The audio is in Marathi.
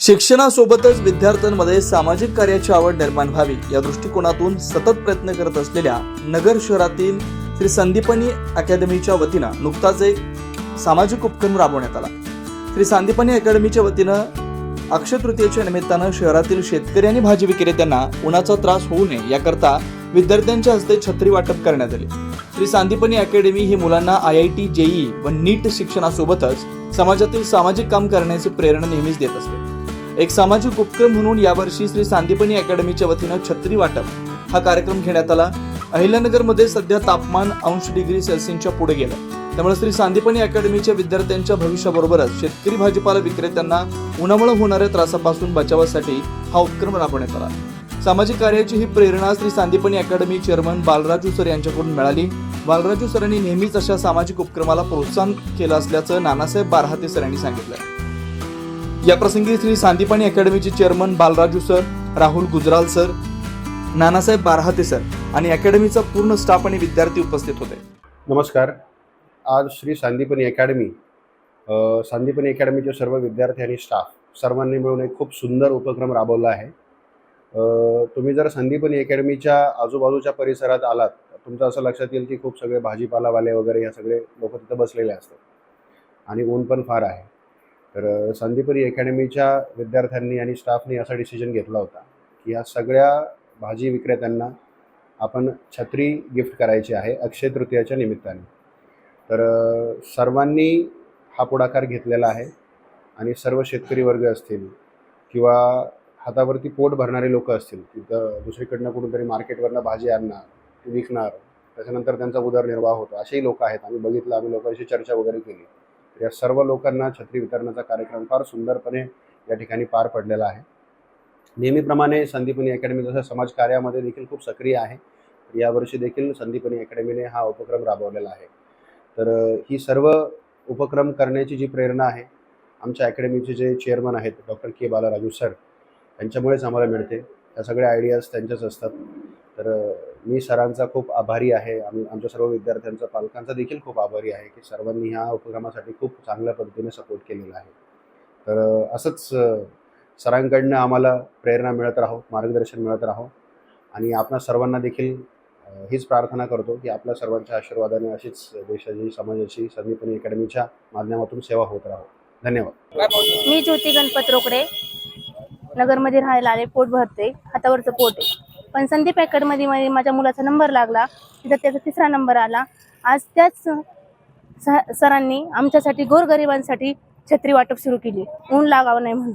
शिक्षणासोबतच विद्यार्थ्यांमध्ये सामाजिक कार्याची आवड निर्माण व्हावी या दृष्टिकोनातून सतत प्रयत्न करत असलेल्या नगर शहरातील श्री संदीपनी अकॅडमीच्या वतीनं नुकताच एक सामाजिक उपक्रम राबवण्यात आला. श्री संदीपनी अकॅडमीच्या वतीनं अक्षय तृतीयेच्या निमित्तानं शहरातील शेतकरी आणि भाजी विक्रेत्यांना उन्हाचा त्रास होऊ नये याकरता विद्यार्थ्यांच्या हस्ते छत्री वाटप करण्यात आले. श्री सांदीपनी अकॅडमी ही मुलांना आय आय टी जेई व नीट शिक्षणासोबतच समाजातील सामाजिक काम करण्याची प्रेरणा नेहमीच देत असते. एक सामाजिक उपक्रम म्हणून यावर्षी श्री सांदीपनी अकॅडमीच्या वतीनं छत्री वाटप. हा कार्यक्रम घेण्यात आला. अहिल्यानगरमध्ये सध्या तापमान अंश डिग्री सेल्सिअसच्या पुढे गेलं. त्यामुळे श्री सांदीपनी अकॅडमीच्या विद्यार्थ्यांच्या भविष्याबरोबरच शेतकरी भाजीपाला विक्रेत्यांना उन्हामुळे होणाऱ्या त्रासापासून बचावासाठी हा उपक्रम राबवण्यात आला. सामाजिक कार्याची ही प्रेरणा Shri Sandipani academy chairman Balraju sir यांच्याकडून मिळाली. बालराजू सरांनी नेहमीच अशा सामाजिक उपक्रमाला प्रोत्साहन केलं असल्याचं नानासाहेब बारहाते सर यांनी सांगितलं. या प्रसंगी Shri Sandipani अकॅडमीचे chairman Balraju sir Rahul Gujral sir Nanasaheb Barhate sir आणि अकॅडमीचा पूर्ण स्टाफ आणि विद्यार्थी उपस्थित होते. नमस्कार. आज श्री सांदीपनी अकॅडमी सांदीपनी अकॅडमीचे सर्व विद्यार्थी आणि स्टाफ सर्वांनी मिळून एक खूप सुंदर उपक्रम राबवला आहे. तुम्ही जर सांदीपनी अकॅडमीच्या आजूबाजूच्या परिसरात आलात तुमचं असं लक्षात येईल की खूप सगळे भाजीपालावाले वगैरे या सगळे लोक तिथं बसलेले असतात. आणि ऊन पण फार आहे. तर संदीपरी अकॅडमीच्या विद्यार्थ्यांनी आणि स्टाफनी असा डिसिजन घेतला होता की या सगळ्या भाजी विक्रेत्यांना आपण छत्री गिफ्ट करायची आहे अक्षय तृतीयाच्या निमित्ताने. तर सर्वांनी हा पुढाकार घेतलेला आहे आणि सर्व शेतकरी वर्ग असतील किंवा हातावरती पोट भरणारे लोक असतील तिथं दुसरीकडनं कुठूनतरी मार्केटवरनं भाजी आणणार विकणार त्याच्यानंतर त्यांचा उदरनिर्वाह होतो असेही लोक आहेत. आम्ही बघितलं आम्ही लोकांशी चर्चा वगैरे केली. या सर्व लोकांना छत्री वितरणाचा कार्यक्रम फार सुंदरपणे या ठिकाणी पार पडलेला आहे. नेहमीप्रमाणे संदीपनी अकॅडमी जसं समाज कार्यामध्ये देखील खूप सक्रिय आहे. यावर्षी देखील संदीपनी अकॅडमीने हा उपक्रम राबवलेला आहे. तर ही सर्व उपक्रम करण्याची जी प्रेरणा आहे आमच्या अकॅडमीचे जे चेअरमन आहेत डॉक्टर के बालाराजू सर त्यांच्यामुळेच आम्हाला मिळते. त्या सगळ्या आयडियाज त्यांच्याच असतात. तर मी सरांचा खूप आभारी आहे. आम्ही आमच्या सर्व विद्यार्थ्यांचा पालकांचा देखील खूप आभारी आहे की सर्वांनी ह्या उपक्रमासाठी खूप चांगल्या पद्धतीने सपोर्ट केलेला आहे. तर असंच सरांकडनं आम्हाला प्रेरणा मिळत राहो मार्गदर्शन मिळत राहो आणि आपणा सर्वांना देखील हीच प्रार्थना करतो की आपल्या सर्वांच्या आशीर्वादाने अशीच देशाची समाजाची संदीपनी अकॅडमीच्या माध्यमातून सेवा होत राहो. धन्यवाद. मी ज्योती गणपत रोकडे. नगरमध्ये राहायला आले पोट भरते. हातावरचं पोट आहे. पण संदीप अकॅडमीमध्ये माझ्या मुलाचा नंबर लागला. तिथं त्याचा तिसरा नंबर आला. आज त्याच सरांनी आमच्यासाठी गोरगरिबांसाठी छत्री वाटप सुरू केली. ऊन लागावं नाही म्हणून.